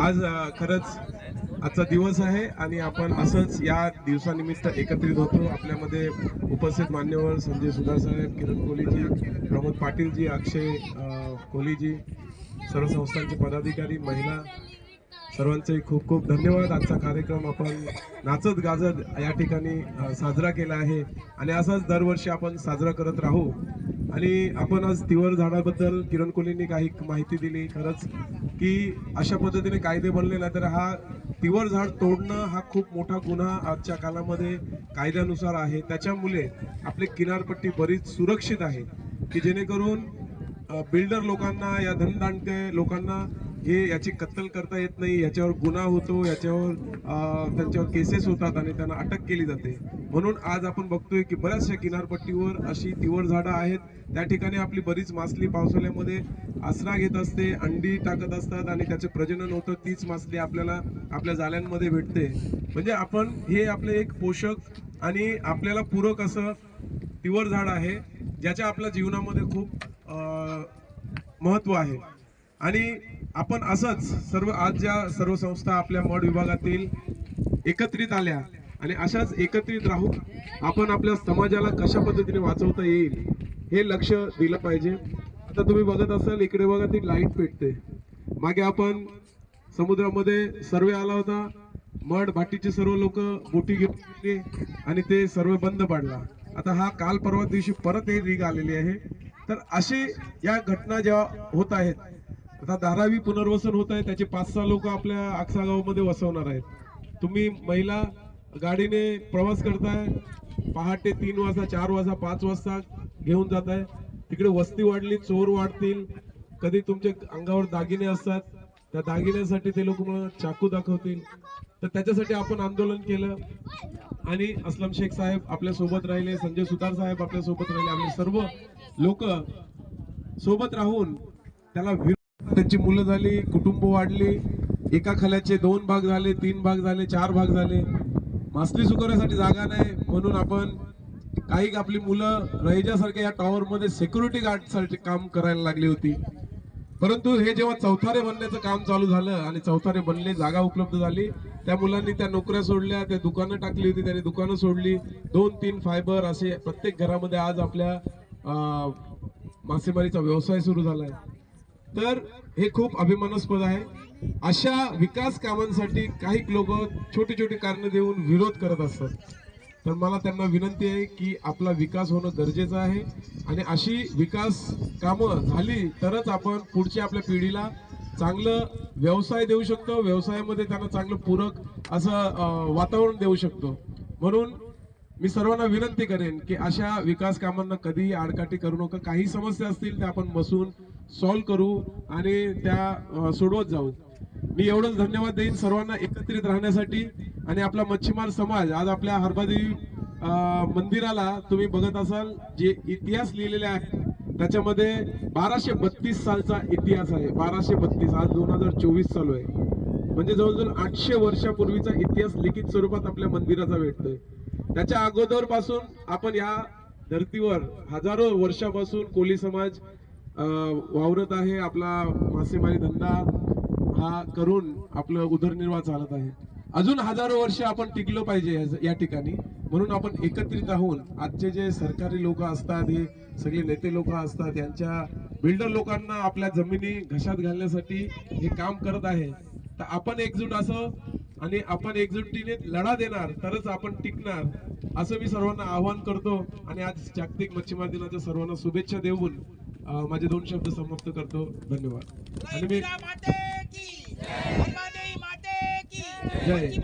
आज खरंच आजचा दिवस आहे आणि आपण असंच या दिवसानिमित्त एकत्रित होतो. आपल्यामध्ये उपस्थित मान्यवर संजय सुधार साहेब किरण कोहलीजी प्रमोद पाटीलजी अक्षय कोहलीजी सर्व संस्थांचे पदाधिकारी महिला सर्वांचे खूप खूप धन्यवाद. आजचा कार्यक्रम आपण नाचत गाजत या ठिकाणी साजरा केला आहे. आणि असाच दरवर्षी आपण साजरा करत राहू. आणि आपण आज तिवर झाडाबद्दल किरण कोहलींनी काही माहिती दिली. खरंच की अशा पद्धतीने कायदे बनले नाही तर हा तिवर झाड तोडणं हा खूप मोठा गुन्हा आजच्या कालामध्ये कायद्यानुसार आहे. त्याच्यामुळे आपली किनारपट्टी बरीच सुरक्षित आहे की जेणेकरून बिल्डर लोकांना या धनदांडते लोकांना हे याची कत्तल करता येत नाही याच्यावर गुन्हा होतो याच्यावर त्यांच्यावर केसेस होतात आणि त्यांना अटक केली जाते. म्हणून आज आपण बघतोय की बऱ्याचशा किनारपट्टीवर अशी तिवर झाडं आहेत. त्या ठिकाणी आपली बरीच मासली पावसाळ्यामध्ये आसरा घेत असते अंडी टाकत असतात आणि त्याचे प्रजनन होतं. तीच मासली आपल्याला आपल्या जाळ्यांमध्ये भेटते. म्हणजे आपण हे आपले एक पोषक आणि आपल्याला पूरक असं तिवर झाड आहे ज्याच्या आपल्या जीवनामध्ये खूप महत्त्व महत्त्व आहे. आणि आपण असंच सर्व आज ज्या सर्व संस्था आपल्या मड विभागातील एकत्रित आल्या आणि अशाच एकत्रित राहून आपण आपल्या समाजाला कशा पद्धतीने वाचवता येईल हे लक्ष दिलं पाहिजे. आता तुम्ही बघत असाल इकडे बघा ती लाइट पेटते. मागे आपण समुद्रामध्ये सर्वे आला होता. मड भाटीचे सर्व लोक बोटी घेतली गेले आणि ते सर्व बंद पाडला. आता हा काल परवा दिवशी परत हे रिग आलेली आहे. तर असे या घटना ज्या होत आहेत आता धारावी पुनर्वसन होत आहे त्याचे पाच सहा लोक आपल्या आक्सागावमध्ये वसवणार आहेत. तुम्ही महिला गाडीने प्रवास करताय पहाटे तीन वाजता चार वाजता पाच वाजता घेऊन जात आहे तिकडे वस्ती वाढली चोर वाढतील. कधी तुमच्या अंगावर दागिने असतात त्या दागिन्यासाठी ते लोक मला चाकू दाखवतील. तर त्याच्यासाठी आपण आंदोलन केलं. आणि असलम शेख साहेब आपल्यासोबत राहिले संजय सुतार साहेब आपल्यासोबत राहिले. आपले सर्व लोक सोबत राहून त्याला त्यांची मुलं झाली कुटुंब वाढली एका खल्याचे दोन भाग झाले तीन भाग झाले चार भाग झाले. मासली सुकवण्यासाठी जागा नाही म्हणून आपण काही आपली मुलं रहिजासारख्या या टॉवरमध्ये सिक्युरिटी गार्डसाठी काम करायला लागली होती. परंतु हे जेव्हा चौथारे बनण्याचं काम चालू झालं आणि चौथारे बनले जागा उपलब्ध झाली त्या मुलांनी त्या नोकऱ्या सोडल्या त्या दुकानं टाकली होती त्यांनी दुकानं सोडली. दोन तीन फायबर असे प्रत्येक घरामध्ये आज आपल्या मासेमारीचा व्यवसाय सुरू झाला आहे तर हे खूप अभिमानास्पद आहे. अशा विकास कामांसाठी काही लोक छोटी छोटी कारणं देऊन विरोध करत असतात. तर मला त्यांना विनंती आहे की आपला विकास होणं गरजेचं आहे आणि अशी विकास कामं झाली तरच आपण पुढच्या आपल्या पिढीला चांगलं व्यवसाय देऊ शकतो. व्यवसायामध्ये त्यांना चांगलं पूरक असं वातावरण देऊ शकतो. म्हणून मी सर्वांना विनंती करेन की अशा विकास कामांना कधीही आडकाठी करू नका. काही समस्या असतील त्या आपण बसून सॉल्व्ह करू आणि त्या सोडवत जाऊ. मी एवढंच धन्यवाद देईन सर्वांना एकत्रित राहण्यासाठी आणि आपला मच्छीमार समाज. आज आपल्या हरबादेवी मंदिराला तुम्ही बघत असाल जे इतिहास लिहिलेले आहे त्याच्यामध्ये बाराशे बत्तीस सालचा इतिहास आहे. बाराशे बत्तीस आज दोन हजार चोवीस चालू आहे. म्हणजे जवळजवळ आठशे वर्षापूर्वीचा इतिहास लिखित स्वरूपात आपल्या मंदिराचा भेटतोय. त्याच्या अगोदरपासून आपण या धर्तीवर हजारो वर्षापासून कोली समाज वावरत आहे आपला मासेमारी धंदा हा करून आपलं उदरनिर्वाह चालत आहे. अजून हजारो वर्ष आपण टिकलो पाहिजे या- या ठिकाणी. म्हणून आपण एकत्रित राहून आजचे जे सरकारी लोक असतात हे सगळे नेते लोक असतात यांच्या बिल्डर लोकांना आपल्या जमिनी घशात घालण्यासाठी हे काम करत आहे. तर आपण एकजूट असं आणि आपण एकजुटीने लढा देणार तरच आपण टिकणार असं मी सर्वांना आवाहन करतो. आणि आज जागतिक मच्छीमार दिनाच्या सर्वांना शुभेच्छा देऊन माझे दोन शब्द समाप्त करतो. धन्यवाद. आणि मी जय